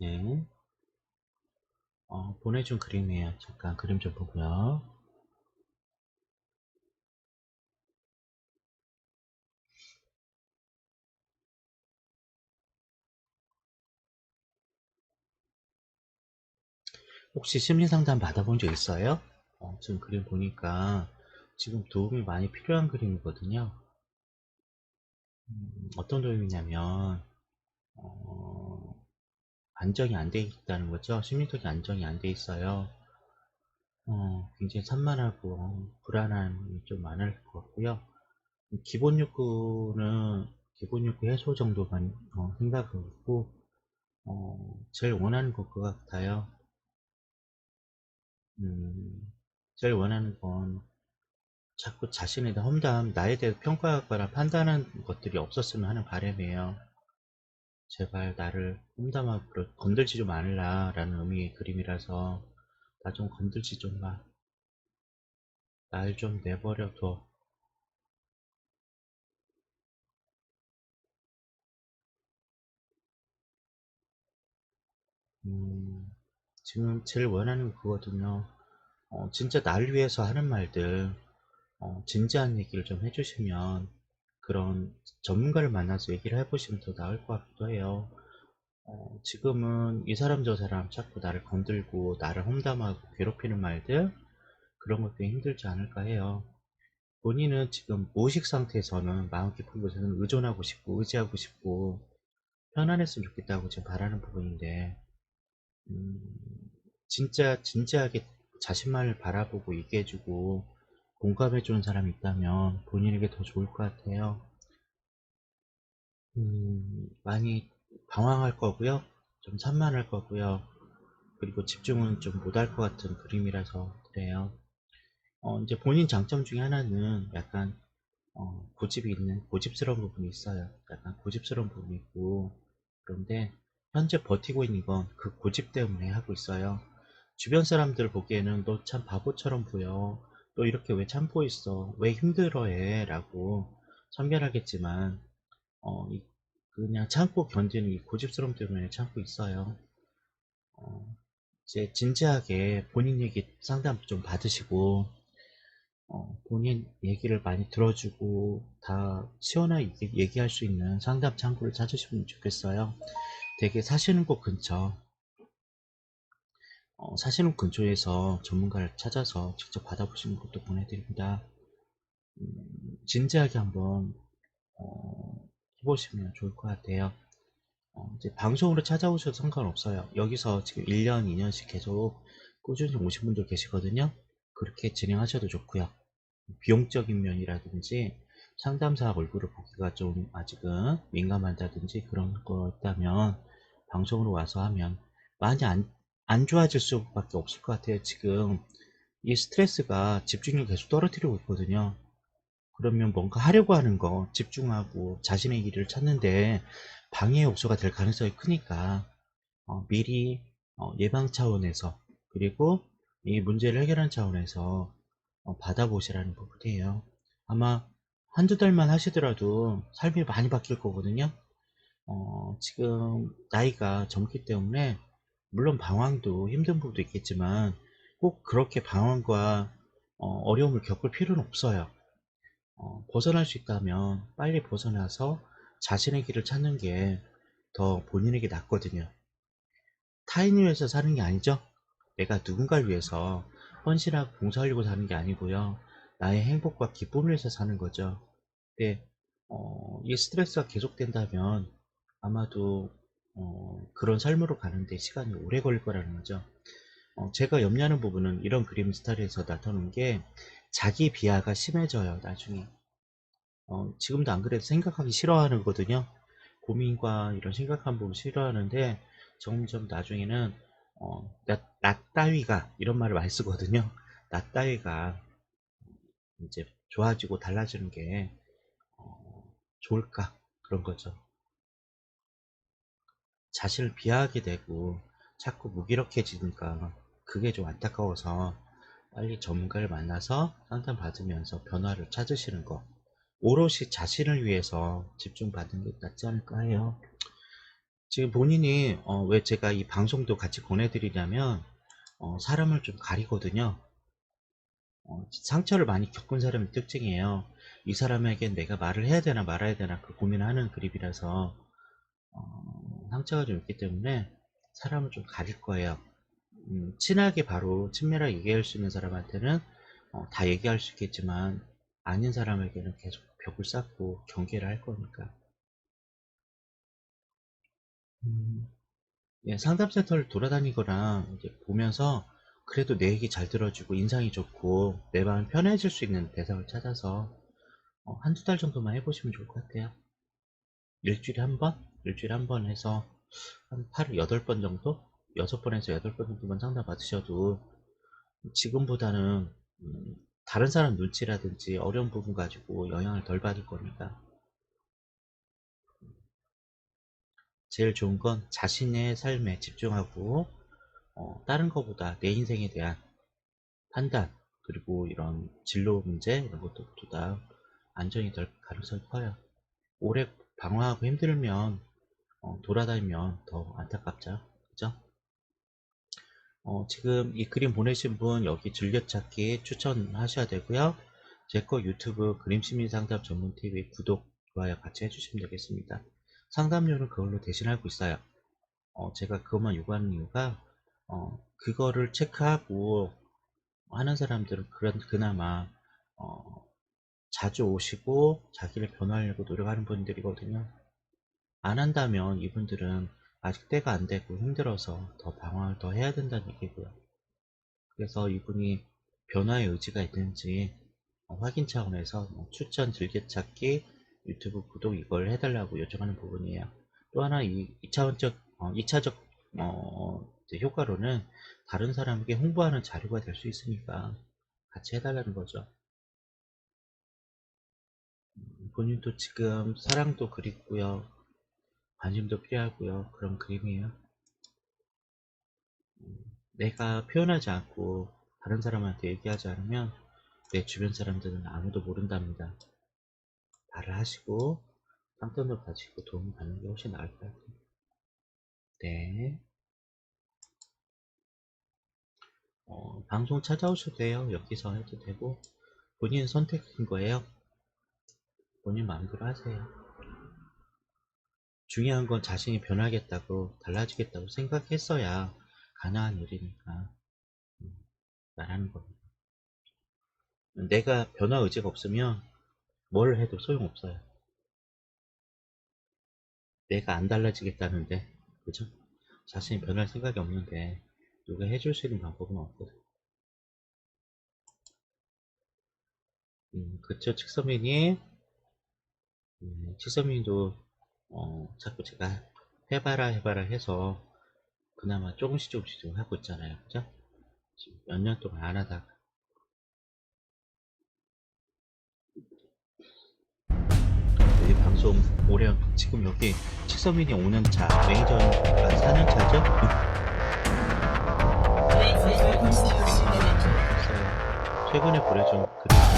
네. 어, 보내준 그림이에요. 잠깐 그림 좀 보고요. 혹시 심리상담 받아본 적 있어요? 어, 지금 그림 보니까 지금 도움이 많이 필요한 그림이거든요. 음, 어떤 도움이냐면 어, 안정이 안 돼 있다는 거죠. 심리적인 안정이 안 돼 있어요. 어, 굉장히 산만하고 불안함이 좀 많을 것 같고요. 기본 욕구는 기본 욕구 해소 정도만 어, 생각하고 어, 제일 원하는 것 같아요. 음, 제일 원하는 건 자꾸 자신에 대한 험담, 나에 대해 평가하거나 판단하는 것들이 없었으면 하는 바람이에요. 제발 나를 험담하고 건들지 좀 말라 라는 의미의 그림이라서 나 좀 건들지 좀 마. 날 좀 내버려 둬. 음, 지금 제일 원하는 그거거든요. 어, 진짜 날 위해서 하는 말들, 어, 진지한 얘기를 좀 해주시면 그런 전문가를 만나서 얘기를 해보시면 더 나을 것 같기도 해요. 어, 지금은 이 사람 저 사람 자꾸 나를 건들고 나를 험담하고 괴롭히는 말들 그런 것도 힘들지 않을까 해요. 본인은 지금 무의식 상태에서는 마음 깊은 곳에서는 의존하고 싶고 의지하고 싶고 편안했으면 좋겠다고 지금 바라는 부분인데 음, 진짜 진지하게 자신만을 바라보고 얘기해주고 공감해주는 사람이 있다면 본인에게 더 좋을 것 같아요. 음, 많이 방황할 거고요. 좀 산만할 거고요. 그리고 집중은 좀 못할 것 같은 그림이라서 그래요. 어, 이제 본인 장점 중에 하나는 약간 어, 고집이 있는 고집스러운 부분이 있어요. 약간 고집스러운 부분이 있고 그런데 현재 버티고 있는 건 그 고집 때문에 하고 있어요. 주변 사람들 보기에는 너 참 바보처럼 보여. 너 이렇게 왜 참고 있어? 왜 힘들어해? 라고 참견하겠지만 어, 이- 그냥 참고 견디는 이 고집스러움 때문에 참고 있어요. 어, 이제 진지하게 본인 얘기 상담 좀 받으시고 어, 본인 얘기를 많이 들어주고 다 시원하게 얘기할 수 있는 상담 창구를 찾으시면 좋겠어요. 되게 사시는 곳 근처 어, 사시는 근처에서 전문가를 찾아서 직접 받아보시는 것도 보내드립니다. 음, 진지하게 한번 어, 해보시면 좋을 것 같아요. 어, 이제 방송으로 찾아오셔도 상관없어요. 여기서 지금 1년, 2년씩 계속 꾸준히 오신 분들 계시거든요. 그렇게 진행하셔도 좋고요. 비용적인 면이라든지 상담사 얼굴을 보기가 좀 아직은 민감하다든지 그런 거 있다면 방송으로 와서 하면 많이 안, 안 좋아질 수밖에 없을 것 같아요. 지금 이 스트레스가 집중력 계속 떨어뜨리고 있거든요. 그러면 뭔가 하려고 하는 거 집중하고 자신의 일을 찾는데 방해 요소가 될 가능성이 크니까 어, 미리 어, 예방 차원에서 그리고 이 문제를 해결하는 차원에서 어, 받아보시라는 부분이에요. 아마 한두 달만 하시더라도 삶이 많이 바뀔 거거든요. 어, 지금 나이가 젊기 때문에 물론 방황도 힘든 부분도 있겠지만 꼭 그렇게 방황과 어, 려움을 겪을 필요는 없어요. 어, 벗어날 수 있다면 빨리 벗어나서 자신의 길을 찾는 게 더 본인에게 낫거든요. 타인을 위해서 사는 게 아니죠. 내가 누군가를 위해서 헌신하고 봉사하려고 사는 게 아니고요. 나의 행복과 기쁨을 위해서 사는 거죠. 근데 어, 이 스트레스가 계속된다면 아마도 어, 그런 삶으로 가는데 시간이 오래 걸릴 거라는 거죠. 어, 제가 염려하는 부분은 이런 그림 스타일에서 나타나는 게 자기 비하가 심해져요. 나중에 어, 지금도 안 그래도 생각하기 싫어하는 거거든요. 고민과 이런 생각한 부분 싫어하는데 점점 나중에는 어, 나, 나 따위가 이런 말을 많이 쓰거든요. 나 따위가 이제 좋아지고 달라지는 게 어, 좋을까 그런 거죠. 자신을 비하하게 되고 자꾸 무기력해지니까 그게 좀 안타까워서 빨리 전문가를 만나서 상담 받으면서 변화를 찾으시는 거 오롯이 자신을 위해서 집중받는 게 낫지 않을까 해요. 지금 본인이 어, 왜 제가 이 방송도 같이 보내드리냐면 어, 사람을 좀 가리거든요. 어, 상처를 많이 겪은 사람의 특징이에요. 이 사람에게 내가 말을 해야 되나 말아야 되나 그 고민하는 그립이라서 어, 상처가 좀 있기 때문에 사람을 좀 가릴 거예요. 음, 친하게 바로 친밀하게 얘기할 수 있는 사람한테는 어, 다 얘기할 수 있겠지만 아닌 사람에게는 계속 벽을 쌓고 경계를 할 거니까. 음, 예, 상담센터를 돌아다니거나 이제 보면서 그래도 내 얘기 잘 들어주고 인상이 좋고 내 마음 편해질 수 있는 대상을 찾아서 어, 한두 달 정도만 해보시면 좋을 것 같아요. 일주일에 한 번? 일주일에 한 번 해서 한 8, 8번 정도? 6번에서 8번 정도만 상담 받으셔도 지금보다는 음, 다른 사람 눈치라든지 어려운 부분 가지고 영향을 덜 받을 거니까 제일 좋은 건 자신의 삶에 집중하고 어, 다른 것보다 내 인생에 대한 판단 그리고 이런 진로 문제 이런 것들보다 안정이 될 가능성이 커요. 오래 방황하고 힘들면 어, 돌아다니면 더 안타깝죠. 그죠? 어, 지금 이 그림 보내신 분 여기 즐겨찾기 추천하셔야 되고요. 제 거 유튜브 그림시민 상담 전문TV 구독, 좋아요 같이 해주시면 되겠습니다. 상담료는 그걸로 대신하고 있어요. 어, 제가 그것만 요구하는 이유가 어, 그거를 체크하고 하는 사람들은 그런 그나마 어, 자주 오시고 자기를 변화하려고 노력하는 분들이거든요. 안 한다면 이분들은 아직 때가 안 되고 힘들어서 더 방황을 더 해야 된다는 얘기고요. 그래서 이분이 변화의 의지가 있는지 어, 확인 차원에서 뭐 추천 즐겨찾기 유튜브 구독 이걸 해달라고 요청하는 부분이에요. 또 하나 이 2차원적 어, 2차적 어, 효과로는 다른 사람에게 홍보하는 자료가 될 수 있으니까 같이 해달라는 거죠. 본인도 지금 사랑도 그립고요. 관심도 필요하고요. 그런 그림이에요. 음, 내가 표현하지 않고 다른 사람한테 얘기하지 않으면 내 주변 사람들은 아무도 모른답니다. 말을 하시고 상담도 가지고 도움을 받는 게 훨씬 나을 것 같아요. 네. 어, 방송 찾아오셔도 돼요. 여기서 해도 되고 본인 선택인 거예요. 본인 마음대로 하세요. 중요한 건 자신이 변하겠다고 달라지겠다고 생각했어야 가능한 일이니까 음, 말하는 겁니다. 내가 변화 의지가 없으면 뭘 해도 소용없어요. 내가 안 달라지겠다는데 그죠? 자신이 변할 생각이 없는데 누가 해줄 수 있는 방법은 없거든. 음, 그쵸 칙서민이 음, 칙서민도 어, 자꾸 제가 해봐라 해봐라 해서 그나마 조금씩 조금씩 좀 하고 있잖아요 그죠? 지금 몇 년 동안 안 하다가 이 방송 올해 지금 여기 칙서민이 5년차 매니저가 4년차죠? 최근에 보내준 글이